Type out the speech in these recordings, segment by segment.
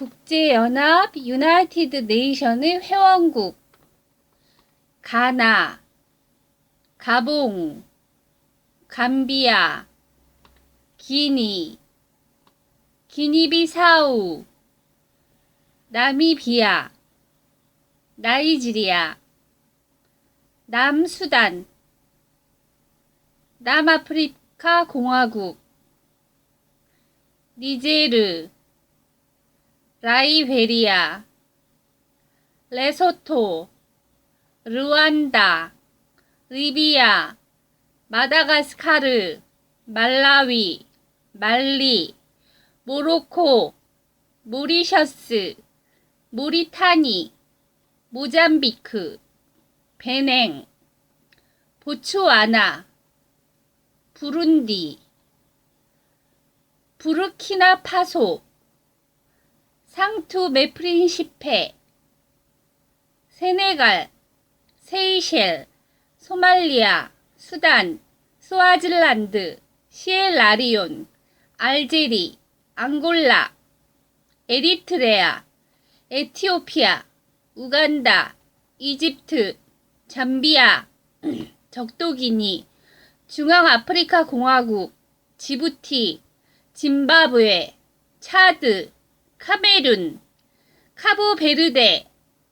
국제연합 유나이티드 네이션의 회원국. 가나, 가봉, 감비아, 기니, 기니비사우, 나미비아, 나이지리아, 남수단, 남아프리카 공화국, 니제르, 라이베리아, 레소토, 르완다, 리비아, 마다가스카르, 말라위, 말리, 모로코, 모리셔스, 모리타니, 모잠비크, 베냉, 보츠와나, 부룬디, 부르키나 파소, 상투 메프린시페, 세네갈, 세이셸, 소말리아, 수단, 스와질란드, 시엘라리온, 알제리, 앙골라, 에리트레아, 에티오피아, 우간다, 이집트, 잠비아, 적도기니, 중앙아프리카 공화국, 지부티, 짐바브웨, 차드, 카메룬, 카보베르데,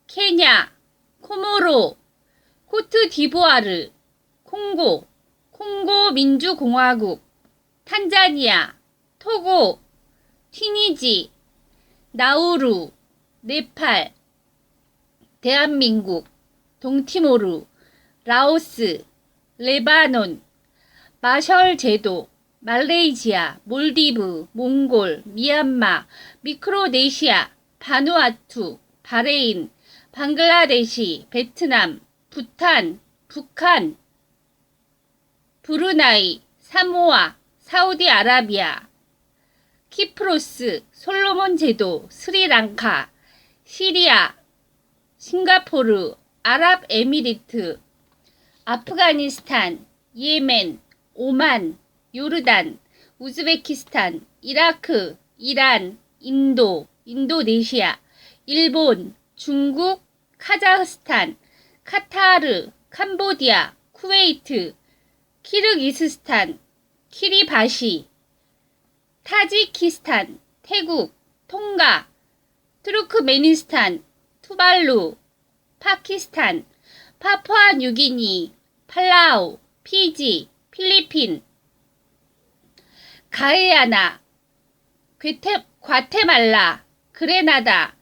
케냐, 코모로, 코트 디부아르, 콩고, 콩고 민주공화국, 탄자니아, 토고, 튀니지, 나우루, 네팔, 대한민국, 동티모르, 라오스, 레바논, 마셜 제도, 말레이시아, 몰디브, 몽골, 미얀마, 미크로네시아, 바누아투, 바레인, 방글라데시, 베트남, 부탄, 북한, 브루나이, 사모아, 사우디아라비아, 키프로스, 솔로몬 제도, 스리랑카, 시리아, 싱가포르, 아랍에미리트, 아프가니스탄, 예멘, 오만, 요르단, 우즈베키스탄, 이라크, 이란, 인도, 인도네시아, 일본, 중국, 카자흐스탄, 카타르, 캄보디아, 쿠웨이트, 키르기스스탄, 키리바시, 타지키스탄, 태국, 통가, 투르크메니스탄, 투발루, 파키스탄, 파푸아 뉴기니, 팔라우, 피지, 필리핀, 가에아나, 괴테, 과테말라, 그레나다,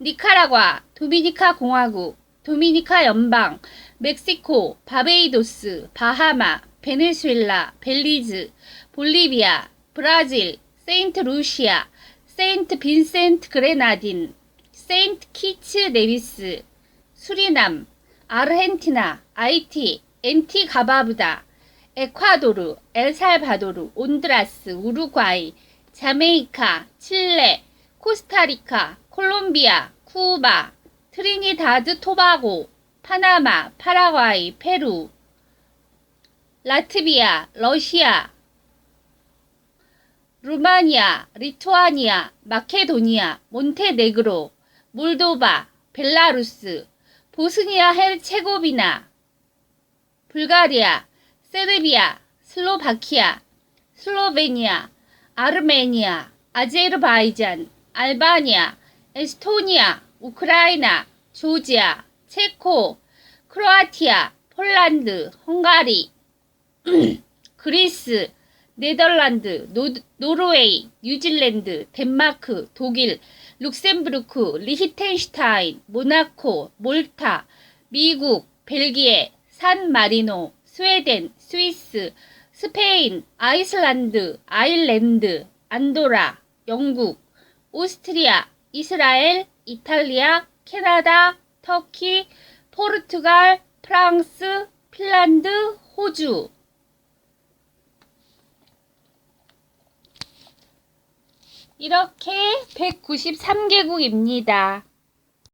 니카라과, 도미니카 공화국, 도미니카 연방, 멕시코, 바베이도스, 바하마, 베네수엘라, 벨리즈, 볼리비아, 브라질, 세인트 루시아, 세인트 빈센트 그레나딘, 세인트 키츠 네비스, 수리남, 아르헨티나, 아이티, 엔티가바부다, 에콰도르, 엘살바도르, 온드라스, 우루과이, 자메이카, 칠레, 코스타리카, 콜롬비아, 쿠바, 트리니다드 토바고, 파나마, 파라과이, 페루, 라트비아, 러시아, 루마니아, 리투아니아, 마케도니아, 몬테네그로, 몰도바, 벨라루스, 보스니아 헤르체고비나, 불가리아, 세르비아, 슬로바키아, 슬로베니아, 아르메니아, 아제르바이잔, 알바니아, 에스토니아, 우크라이나, 조지아, 체코, 크로아티아, 폴란드, 헝가리, 그리스, 네덜란드, 노, 노르웨이, 뉴질랜드, 덴마크, 독일, 룩셈부르크, 리히텐슈타인, 모나코, 몰타, 미국, 벨기에, 산 마리노, 스웨덴, 스위스, 스페인, 아이슬란드, 아일랜드, 안도라, 영국, 오스트리아, 이스라엘, 이탈리아, 캐나다, 터키, 포르투갈, 프랑스, 핀란드, 호주. 이렇게 193개국입니다.